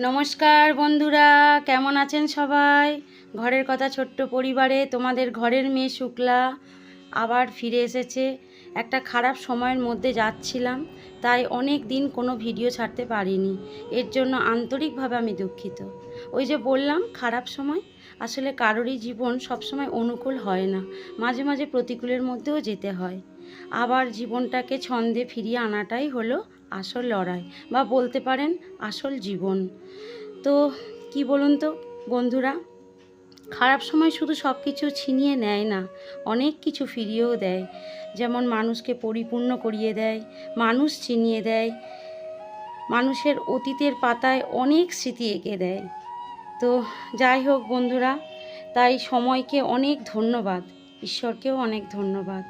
নমস্কার বন্ধুরা, কেমন আছেন সবাই? ঘরের কথা ছোট্ট পরিবারে, তোমাদের ঘরের মেয়ে শুক্লা আবার ফিরে এসেছে। একটা খারাপ সময়ের মধ্যে যাচ্ছিলাম, তাই অনেক দিন কোনো ভিডিও ছাড়তে পারিনি। এর জন্য আন্তরিকভাবে আমি দুঃখিত। ওই যে বললাম, খারাপ সময়? আসলে কারোরই জীবন সবসময় অনুকূল হয় না। মাঝে মাঝে প্রতিকূলের মধ্যেও যেতে হয়। আবার জীবনটাকে ছন্দে ফিরিয়ে আনাটাই হলো আসল লড়াই বা বলতে পারেন আসল জীবন। তো কি বলুন তো বন্ধুরা? খারাপ সময় শুধু সব কিছু ছিনিয়ে নেয় না, অনেক কিছু ফিরিয়েও দেয়। যেমন মানুষকে পরিপূর্ণ করিয়ে দেয়, মানুষ চিনিয়ে দেয়, মানুষের অতীতের পাতায় অনেক স্মৃতি এঁকে দেয়। তো যাই হোক বন্ধুরা, তাই সময়কে অনেক ধন্যবাদ, ঈশ্বরকেও অনেক ধন্যবাদ।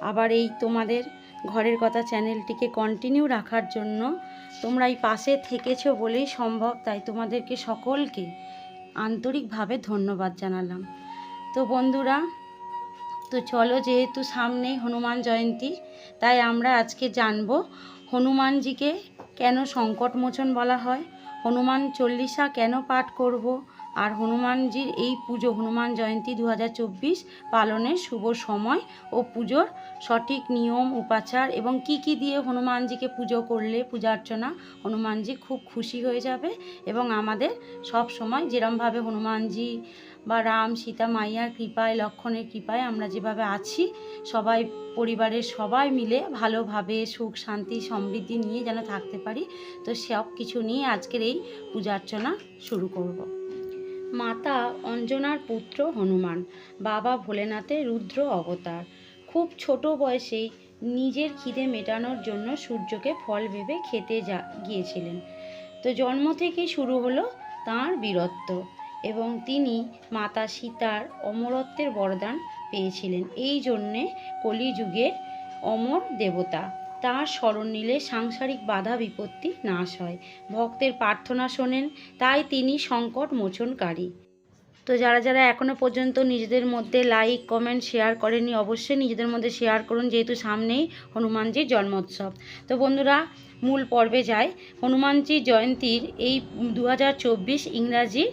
আবার এই তোমাদের ঘরের কথা চ্যানেলটিকে কন্টিনিউ রাখার জন্য তোমরা এই পাশে থেকেছো বলেই সম্ভব, তাই তোমাদেরকে সকলকে আন্তরিকভাবে ধন্যবাদ জানালাম। তো বন্ধুরা, তো চলো যেহেতু সামনেই হনুমান জয়ন্তী, তাই আমরা আজকে জানব হনুমানজিকে কেন সংকটমোচন বলা হয়, হনুমান চল্লিশা কেন পাঠ করব আর হনুমানজির এই পুজো, হনুমান জয়ন্তী দু হাজার চব্বিশ পালনের শুভ সময় ও পুজোর সঠিক নিয়ম, উপাচার এবং কি কি দিয়ে হনুমানজিকে পুজো করলে পূজা অর্চনা, হনুমানজি খুব খুশি হয়ে যাবে এবং আমাদের সব সময় যেরমভাবে হনুমানজি বা রাম, সীতা মাইয়ার কৃপায়, লক্ষণের কৃপায় আমরা যেভাবে আছি, সবাই, পরিবারের সবাই মিলে ভালোভাবে সুখ, শান্তি, সমৃদ্ধি নিয়ে যেন থাকতে পারি, তো সব কিছু নিয়ে আজকের এই পূজা অর্চনা শুরু করব। মাতা অঞ্জনার পুত্র হনুমান, বাবা ভোলেনাথের রুদ্র অবতার। খুব ছোট বয়সেই নিজের খিদে মেটানোর জন্য সূর্যকে ফল ভেবে খেতে যা, গিয়েছিলেন। তো জন্ম থেকেই শুরু হলো তাঁর বীরত্ব এবং তিনি মাতা সীতার অমরত্বের বরদান পেয়েছিলেন। এই জন্যে কলিযুগের অমর দেবতা তাঁর স্মরণ নিলে সাংসারিক বাধা বিপত্তি নাশ হয়। ভক্তের প্রার্থনা শোনেন, তাই তিনি সংকট মোচনকারী। তো যারা যারা এখনও পর্যন্ত নিজেদের মধ্যে লাইক কমেন্ট শেয়ার করেনি অবশ্যই নিজেদের মধ্যে শেয়ার করুন, যেহেতু সামনেই হনুমানজির জন্মোৎসব। তো বন্ধুরা, মূল পর্বে যায় হনুমানজি জয়ন্তীর এই দু হাজার চব্বিশ ইংরাজি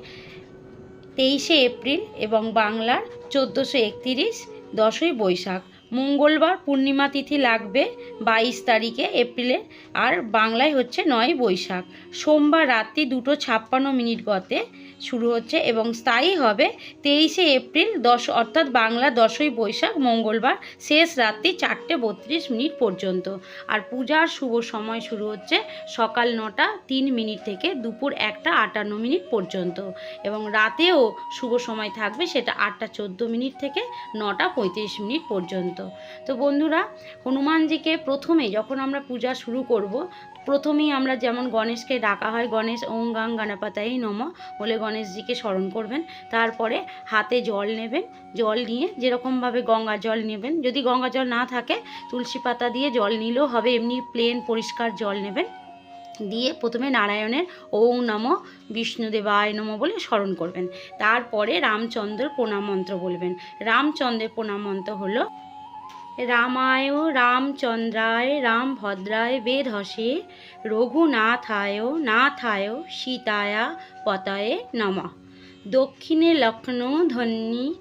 তেইশে এপ্রিল এবং বাংলার চোদ্দোশো একতিরিশ দশই বৈশাখ। মঙ্গলবার পূর্ণিমা তিথি লাগবে বাইশ তারিখে এপ্রিলের আর বাংলায় হচ্ছে নয় বৈশাখ। সোমবার রাত্রি দুটো ছাপ্পান্ন মিনিট গতে শুরু হচ্ছে এবং স্থায়ী হবে তেইশে এপ্রিল দশ, অর্থাৎ বাংলা দশই বৈশাখ মঙ্গলবার শেষ রাত্রি চারটে বত্রিশ মিনিট পর্যন্ত। আর পূজার শুভ সময় শুরু হচ্ছে সকাল নটা তিন মিনিট থেকে দুপুর একটা আটান্ন মিনিট পর্যন্ত। এবং রাতেও শুভ সময় থাকবে সেটা আটটা চোদ্দ মিনিট থেকে নটা পঁয়ত্রিশ মিনিট পর্যন্ত। তো বন্ধুরা, হনুমানজিকে প্রথমে যখন আমরা পূজা শুরু করব, প্রথমেই আমরা যেমন গণেশকে ডাকা হয়, গণেশ ওং গাং গানাপাতাই নম বলে গণেশজিকে স্মরণ করবেন। তারপরে হাতে জল নেবেন, জল নিয়ে যেরকমভাবে গঙ্গা জল নেবেন। যদি গঙ্গা জল না থাকে, তুলসী পাতা দিয়ে জল নিলেও হবে, এমনি প্লেন পরিষ্কার জল নেবেন। দিয়ে প্রথমে নারায়ণের ওং নম বিষ্ণুদেবায় নম বলে স্মরণ করবেন। তারপরে রামচন্দ্র প্রণাম মন্ত্র বলবেন। রামচন্দ্রের প্রণাম মন্ত্র হলো রামায় রামচন্দ্রায় রামভদ্রায় বেধসে রঘুনাথায় নাথায় সীতায়া পতায়ে নমঃ। দক্ষিণে লক্ষ্ণৌ ধন্যী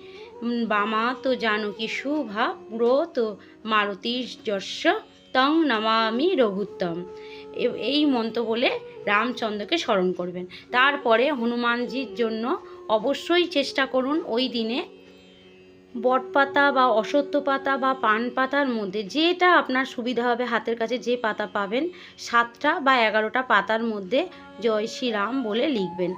বামা তো জানকী শুভা, পুরো তো মারুতির্যস্য তং নমামি রঘুত্তম। এই মন্ত্র বলে রামচন্দ্রকে স্মরণ করবেন। তারপরে হনুমানজির জন্য অবশ্যই চেষ্টা করুন ওই দিনে বটপাতা বা অসত্য পাতা বা পান পাতার মধ্যে যেটা আপনার সুবিধা হবে হাতের কাছে যে পাতা পাবেন, সাতটা বা এগারোটা পাতার মধ্যে জয় শ্রীরাম বলে লিখবেন।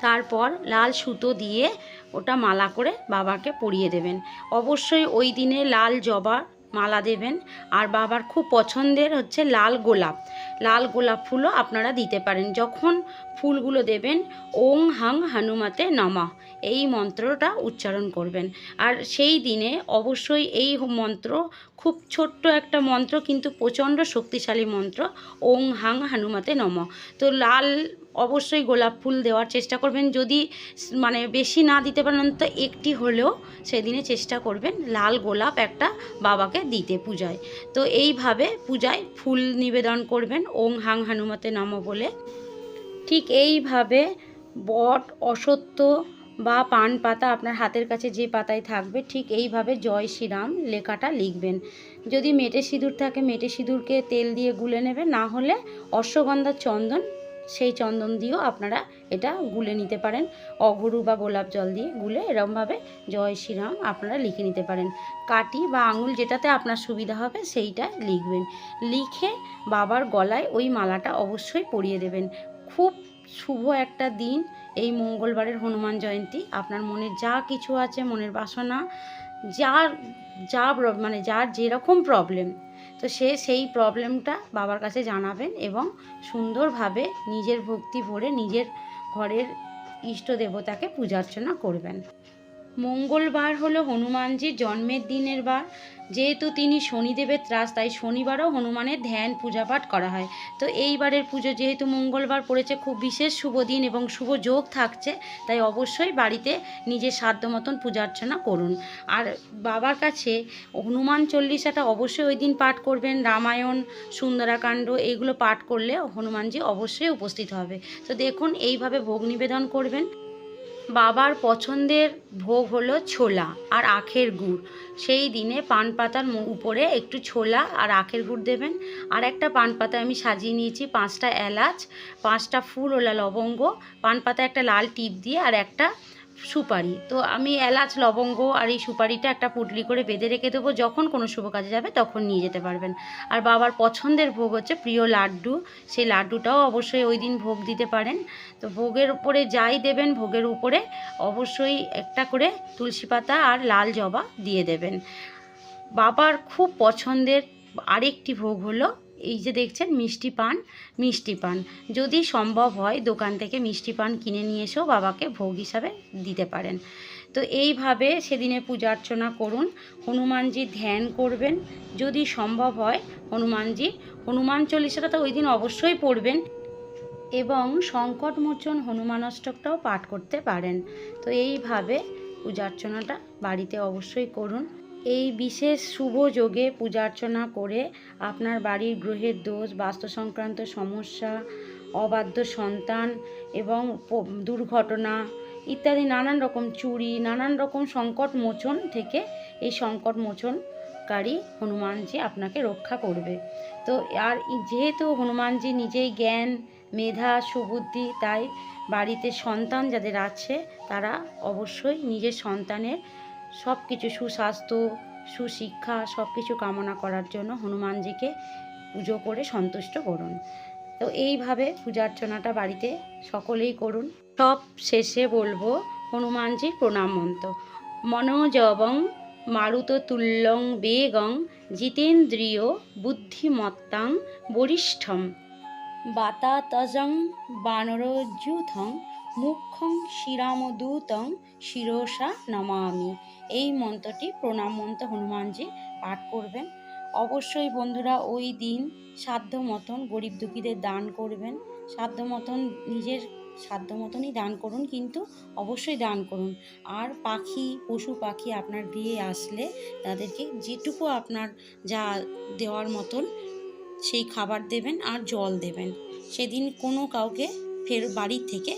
তারপর লাল সুতো দিয়ে ওটা মালা করে বাবাকে পরিয়ে দেবেন। অবশ্যই ওই দিনে লাল জবা মালা দেবেন। আর বাবার খুব পছন্দের হচ্ছে লাল গোলাপ। লাল গোলাপ ফুলও আপনারা দিতে পারেন। যখন ফুলগুলো দেবেন, ওং হাং হনুমাতে নমঃ। এই মন্ত্রটা উচ্চারণ করবেন। আর সেই দিনে অবশ্যই এই মন্ত্র, খুব ছোট্ট একটা মন্ত্র, কিন্তু প্রচণ্ড শক্তিশালী মন্ত্র, ওং হাং হনুমাতে নমঃ। তো লাল অবশ্যই গোলাপ ফুল দেওয়ার চেষ্টা করবেন। যদি মানে বেশি না দিতে পারেন তো একটি হলেও সেদিনে চেষ্টা করবেন লাল গোলাপ একটা বাবাকে দিতে পূজায়। তো এইভাবে পূজায় ফুল নিবেদন করবেন, ওং হাং হনুমতে নম বলে। ঠিক এইভাবে বট, অসত্য বা পান পাতা আপনার হাতের কাছে যে পাতায় থাকবে, ঠিক এইভাবে জয় শ্রীরাম লেখাটা লিখবেন। যদি মেটে সিঁদুর থাকে, মেটে সিঁদুরকে তেল দিয়ে গুলে নেবেন, না হলে অশ্বগন্ধার চন্দন সেই চন্দন দিয়েও আপনারা এটা গুলে নিতে পারেন। অগরু বা গোলাপ জল দিয়ে গুলে এরমভাবে জয় শ্রীরাম আপনারা লিখে নিতে পারেন। কাটি বা আঙুল যেটাতে আপনার সুবিধা হবে সেইটা লিখবেন। লিখে বাবার গলায় ওই মালাটা অবশ্যই পরিয়ে দেবেন। খুব শুভ একটা দিন। এই মঙ্গলবারের হনুমান জয়ন্তী। আপনার মনে যা কিছু আছে, মনের বাসনা, যার যা মানে যার যেরকম প্রবলেম তো সে সেই প্রবলেমটা বাবার কাছে জানাবেন এবং সুন্দরভাবে নিজের ভক্তি ভরে নিজের ঘরের ইষ্ট দেবতাকে পূজার্চনা করবেন। মঙ্গলবার হলো হনুমানজির জন্মের দিনের বার। যেহেতু তিনি শনিদেবের ত্রাস, তাই শনিবারও হনুমানের ধ্যান, পূজাপাঠ করা হয়। তো এইবারের পুজো যেহেতু মঙ্গলবার পড়েছে, খুব বিশেষ শুভ দিন এবং শুভ যোগ থাকছে, তাই অবশ্যই বাড়িতে নিজের সাধ্য মতন পূজা অর্চনা করুন। আর বাবার কাছে হনুমান চল্লিশাটা অবশ্যই ওই দিন পাঠ করবেন, রামায়ণ, সুন্দরাকাণ্ড এইগুলো পাঠ করলে হনুমানজি অবশ্যই উপস্থিত হবে। তো দেখুন, এইভাবে ভোগ নিবেদন করবেন। বাবার পছন্দের ভোগ হলো ছোলা আর আখের গুড়। সেই দিনে পান পাতার উপরে একটু ছোলা আর আখের গুড় দেবেন। আর একটা পান পাতা আমি সাজিয়ে নিয়েছি, পাঁচটা এলাচ, পাঁচটা ফুল ওলা লবঙ্গ, পান পাতা একটা লাল টিপ দিয়ে আর একটা সুপারি। তো আমি এলাচ, লবঙ্গ আর এই সুপারিটা একটা পুটলি করে বেঁধে রেখে দেবো। যখন কোনো শুভ কাজে যাবে তখন নিয়ে যেতে পারবেন। আর বাবার পছন্দের ভোগ হচ্ছে প্রিয় লাড্ডু। সেই লাড্ডুটাও অবশ্যই ওই দিন ভোগ দিতে পারেন। তো ভোগের উপরে যাই দেবেন, ভোগের উপরে অবশ্যই একটা করে তুলসী পাতা আর লাল জবা দিয়ে দেবেন। বাবার খুব পছন্দের আরেকটি ভোগ হলো এই যে দেখছেন, মিষ্টি পান মিষ্টি পান। যদি সম্ভব হয়, দোকান থেকে মিষ্টি পান কিনে নিয়ে এসেও বাবাকে ভোগ হিসাবে দিতে পারেন। তো এইভাবে সেদিনে পূজা অর্চনা করুন। হনুমানজির ধ্যান করবেন। যদি সম্ভব হয়, হনুমানজি, হনুমান চল্লিশাটা তো ওই দিন অবশ্যই পড়বেন। এবং সংকটমোচন হনুমান অষ্টকটাও পাঠ করতে পারেন। তো এইভাবে পূজা অর্চনাটা বাড়িতে অবশ্যই করুন। এই বিশেষ শুভ যোগে পূজা অর্চনা করে আপনার বাড়ির গ্রহের দোষ বাস্তু সংক্রান্ত সমস্যা, অবাধ্য সন্তান এবং দুর্ঘটনা ইত্যাদি নানান রকম চুরি, নানান রকম সংকট মোচন থেকে এই সংকট মোচনকারী হনুমানজি আপনাকে রক্ষা করবে। তো আর যেহেতু হনুমানজি নিজেই জ্ঞান, মেধা, সুবুদ্ধি, তাই বাড়িতে সন্তান যাদের আছে তারা অবশ্যই নিজের সন্তানের সব কিছু সুস্বাস্থ্য, সুশিক্ষা সব কিছু কামনা করার জন্য হনুমানজিকে পুজো করে সন্তুষ্ট করুন। তো এইভাবে পূজা অর্চনাটা বাড়িতে সকলেই করুন। সব শেষে বলব হনুমানজির প্রণাম মন্ত্র। মনোজবং মারুত তুল্যং বেগং জিতেন্দ্রিয় বুদ্ধিমত্তাং বরিষ্ঠম। বাতাতজং বানরযুথং মুখ্যং শিরামদূতং শিরসা নমামি। এই মন্ত্রটি প্রণাম মন্ত্র হনুমানজি পাঠ করবেন। অবশ্যই বন্ধুরা ওই দিন সাধ্য মতন গরিব দুঃখীদের দান করবেন। সাধ্য মতন নিজের সাধ্য মতনই দান করুন, কিন্তু অবশ্যই দান করুন। আর পাখি, পশু পাখি আপনার গৃহে আসলে তাদেরকে যেটুকু আপনার যা দেওয়ার মতন সেই খাবার দেবেন আর জল দেবেন। সেদিন কোনো কাউকে ফের বাড়ির থেকে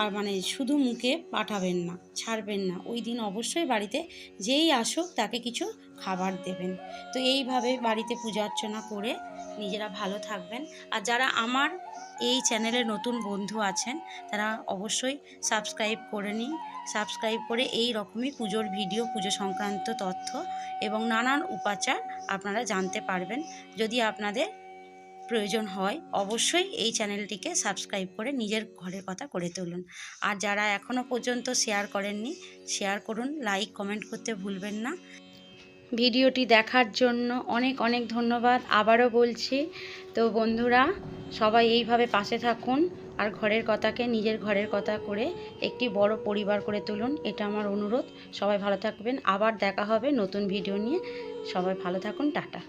আর মানে শুধু মুখে পাঠাবেন না, ছাড়বেন না। ওই দিন অবশ্যই বাড়িতে যেই আসুক তাকে কিছু খাবার দেবেন। তো এইভাবে বাড়িতে পূজা অর্চনা করে নিজেরা ভালো থাকবেন। আর যারা আমার এই চ্যানেলে নতুন বন্ধু আছেন, তারা অবশ্যই সাবস্ক্রাইব করে নিন। সাবস্ক্রাইব করে এই রকমই পুজোর ভিডিও, পুজো সংক্রান্ত তথ্য এবং নানান উপাচার আপনারা জানতে পারবেন। যদি আপনাদের প্রয়োজন হয়, অবশ্যই এই চ্যানেলটিকে সাবস্ক্রাইব করে নিজের ঘরের কথা করে তুলুন। আর যারা এখনও পর্যন্ত শেয়ার করেননি, শেয়ার করুন, লাইক, কমেন্ট করতে ভুলবেন না। ভিডিওটি দেখার জন্য অনেক অনেক ধন্যবাদ। আবারও বলছি, তো বন্ধুরা, সবাই এইভাবে পাশে থাকুন আর ঘরের কথাকে নিজের ঘরের কথা করে একটি বড় পরিবার করে তুলুন, এটা আমার অনুরোধ। সবাই ভালো থাকবেন। আবার দেখা হবে নতুন ভিডিও নিয়ে। সবাই ভালো থাকুন, টাটা।